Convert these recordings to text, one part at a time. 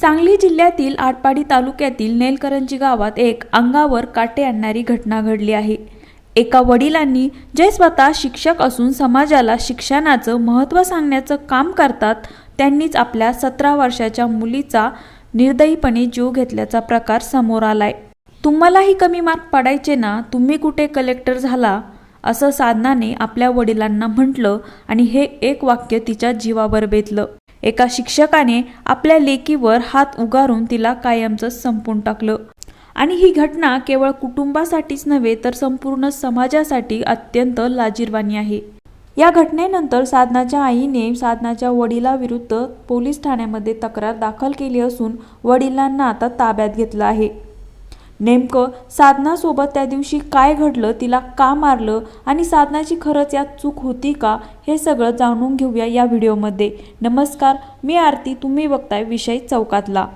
सांगली जिल्ह्यातील आटपाडी तालुक्यातील नेलकरंजी गावात एक अंगावर काटे आणणारी घटना घडली आहे. एका वडिलांनी जे स्वतः शिक्षक असून समाजाला शिक्षणाचं महत्त्व सांगण्याचं काम करतात त्यांनीच आपल्या सतरा वर्षाच्या मुलीचा निर्दयीपणे जीव घेतल्याचा प्रकार समोर आलाय. तुम्हालाही कमी मार्क पडायचे ना? तुम्ही कुठे कलेक्टर झाला? असं साधनाने आपल्या वडिलांना म्हटलं आणि हे एक वाक्य तिच्या जीवावर बेतलं. एका शिक्षकाने आपल्या लेकीवर हात उगारून तिला कायमचं संपून टाकलं. आणि ही घटना केवळ कुटुंबासाठीच नव्हे तर संपूर्ण समाजासाठी अत्यंत लाजीरवाणी आहे. या घटनेनंतर साधनाच्या आईने साधनाच्या वडिलाविरुद्ध पोलीस ठाण्यामध्ये तक्रार दाखल केली असून वडिलांना आता ताब्यात घेतलं आहे. नेमकं साधनासोबत त्या दिवशी काय घडलं तिला का मारलं आणि साधनाची खरंच यात चूक होती का हे सगळं जाणून घेऊया या व्हिडिओमध्ये. नमस्कार मी आरती तुम्ही बघताय विषय चौकातला.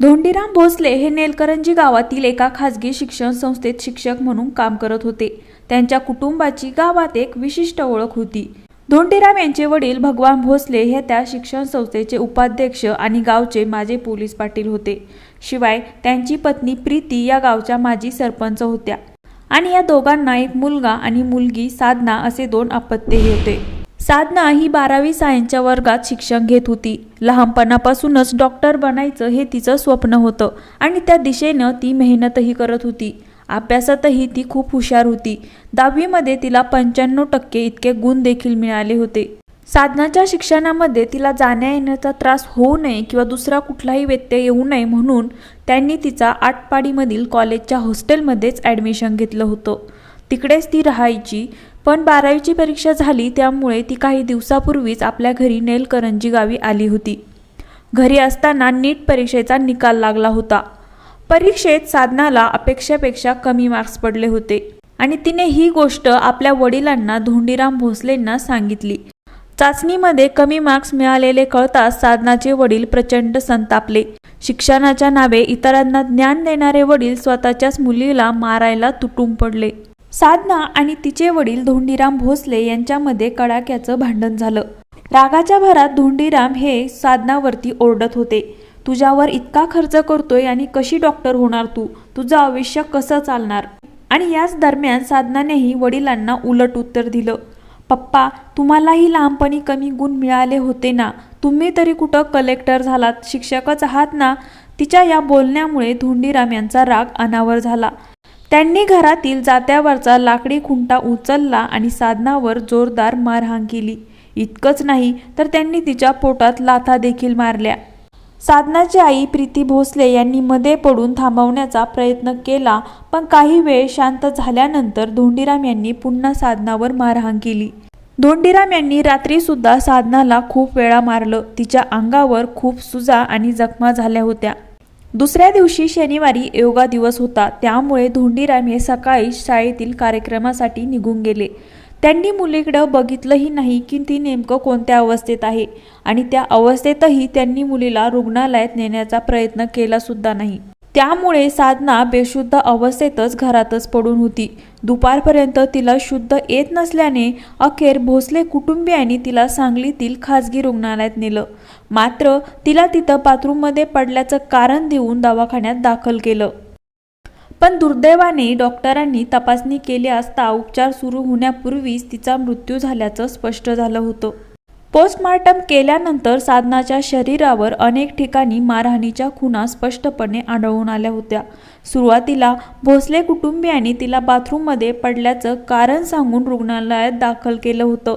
धोंडीराम भोसले हे नेलकरंजी गावातील एका खाजगी शिक्षण संस्थेत शिक्षक म्हणून काम करत होते. त्यांच्या कुटुंबाची गावात एक विशिष्ट ओळख होती. धोंडीराम यांचे वडील भगवान भोसले हे त्या शिक्षण संस्थेचे उपाध्यक्ष आणि गावचे माजी पोलीस पाटील होते. शिवाय त्यांची पत्नी प्रीती या गावच्या माजी सरपंच होत्या. आणि या दोघांना एक मुलगा आणि मुलगी साधना असे दोन अपत्यही होते. साधना ही बारावी सायन्सच्या वर्गात शिक्षण घेत होती. लहानपणापासूनच डॉक्टर बनायचं हे तिचं स्वप्न होतं आणि त्या दिशेनं ती मेहनतही करत होती. अभ्यासातही ती खूप हुशार होती. दहावीमध्ये तिला पंच्याण्णव टक्के इतके गुण देखील मिळाले होते. साधनाच्या शिक्षणामध्ये तिला जाण्या येण्याचा त्रास होऊ नये किंवा दुसरा कुठलाही व्यत्यय येऊ नये म्हणून त्यांनी तिचा आटपाडीमधील कॉलेजच्या हॉस्टेलमध्येच ॲडमिशन घेतलं होतं. तिकडेच ती राहायची पण बारावीची परीक्षा झाली त्यामुळे ती काही दिवसापूर्वीच आपल्या घरी नेलकरंजी गावी आली होती. घरी असताना नीट परीक्षेचा निकाल लागला होता. परीक्षेत साधनाला अपेक्षेपेक्षा कमी मार्क्स पडले होते आणि तिने ही गोष्ट आपल्या वडिलांना धोंडीराम भोसलेंना सांगितली. चाचणीमध्ये कमी मार्क्स मिळालेले कळताच साधनाचे वडील प्रचंड संतापले. शिक्षणाच्या नावे इतरांना ज्ञान देणारे वडील स्वतःच्याच मुलीला मारायला तुटून पडले. साधना आणि तिचे वडील धोंडीराम भोसले यांच्यामध्ये कडाक्याचं भांडण झालं. रागाच्या भरात धोंडीराम हे साधनावरती ओरडत होते. तुझ्यावर इतका खर्च करतोय आणि कशी डॉक्टर होणार तू? तुझं आयुष्य कसं चालणार? आणि याच दरम्यान साधनानेही वडिलांना उलट उत्तर दिलं. पप्पा तुम्हालाही लहानपणी कमी गुण मिळाले होते ना? तुम्ही तरी कुठं कलेक्टर झालात? शिक्षकच आहात ना? तिच्या या बोलण्यामुळे धोंडीराम यांचा राग अनावर झाला. त्यांनी घरातील जात्यावरचा लाकडी खुंटा उचलला आणि साधनावर जोरदार मारहाण केली. इतकंच नाही तर त्यांनी तिच्या पोटात लाथा देखील मारल्या. साधनाची आई प्रीती भोसले यांनी मध्ये पडून थांबवण्याचा प्रयत्न केला पण काही वेळ शांत झाल्यानंतर धोंडीराम यांनी पुन्हा साधनावर मारहाण केली. धोंडीराम यांनी रात्री सुद्धा साधनाला खूप वेळा मारलं. तिच्या अंगावर खूप सुजा आणि जखमा झाल्या होत्या. दुसऱ्या दिवशी शनिवारी योगा दिवस होता. त्यामुळे धोंडीराम हे सकाळी शाळेतील कार्यक्रमासाठी निघून गेले. त्यांनी मुलीकडं बघितलंही नाही की ती नेमकं कोणत्या अवस्थेत आहे. आणि त्या अवस्थेतही त्यांनी मुलीला रुग्णालयात नेण्याचा प्रयत्न केला सुद्धा नाही. त्यामुळे साधना बेशुद्ध अवस्थेतच घरातच पडून होती. दुपारपर्यंत तिला शुद्ध येत नसल्याने अखेर भोसले कुटुंबियांनी तिला सांगलीतील खाजगी रुग्णालयात नेलं. मात्र तिला तिथं बाथरूममध्ये पडल्याचं कारण देऊन दवाखान्यात दाखल केलं. पण दुर्दैवाने डॉक्टरांनी तपासणी केली असता उपचार सुरू होण्यापूर्वीच तिचा मृत्यू झाल्याचं स्पष्ट झालं होतं. पोस्टमार्टम केल्यानंतर साधनाच्या शरीरावर अनेक ठिकाणी मारहाणीच्या खुणा स्पष्टपणे आढळून आल्या होत्या. सुरुवातीला भोसले कुटुंबियांनी तिला बाथरूममध्ये पडल्याचं कारण सांगून रुग्णालयात दाखल केलं होतं.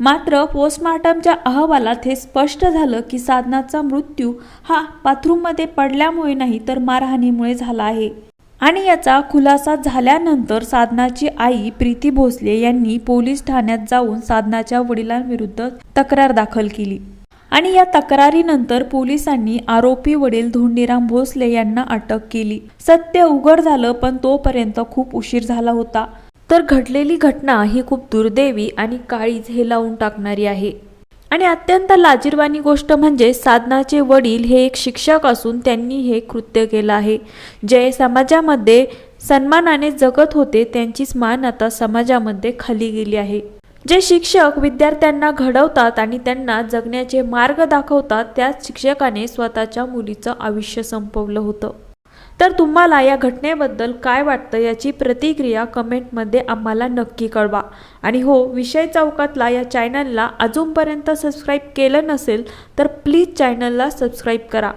मात्र पोस्टमार्टमच्या अहवालात हे स्पष्ट झालं की साधनाचा मृत्यू हा बाथरूममध्ये पडल्यामुळे नाही तर मारहाणीमुळे झाला आहे. आणि याचा खुलासा झाल्यानंतर साधनाची आई प्रीती भोसले यांनी पोलीस ठाण्यात जाऊन साधनाच्या वडिलांविरुद्ध तक्रार दाखल केली. आणि या तक्रारीनंतर पोलिसांनी आरोपी वडील धोंडीराम भोसले यांना अटक केली. सत्य उघड झालं पण तोपर्यंत खूप उशीर झाला होता. तर घडलेली घटना ही खूप दुर्दैवी आणि काळीज हे लावून टाकणारी आहे. आणि अत्यंत लाजीरवाणी गोष्ट म्हणजे साधनाचे वडील हे एक शिक्षक असून त्यांनी हे कृत्य केलं आहे. जे समाजामध्ये सन्मानाने जगत होते त्यांचीच मान आता समाजामध्ये खाली गेली आहे. जे शिक्षक विद्यार्थ्यांना घडवतात आणि त्यांना जगण्याचे मार्ग दाखवतात त्याच शिक्षकाने स्वतःच्या मुलीचं आयुष्य संपवलं होतं. तर तुम्हाला या घटनेबद्दल काय वाटतं याची प्रतिक्रिया कमेंटमध्ये आम्हाला नक्की कळवा. आणि हो विषय चौकातला या चॅनलला अजूनपर्यंत सबस्क्राईब केलं नसेल तर प्लीज चॅनलला सबस्क्राईब करा.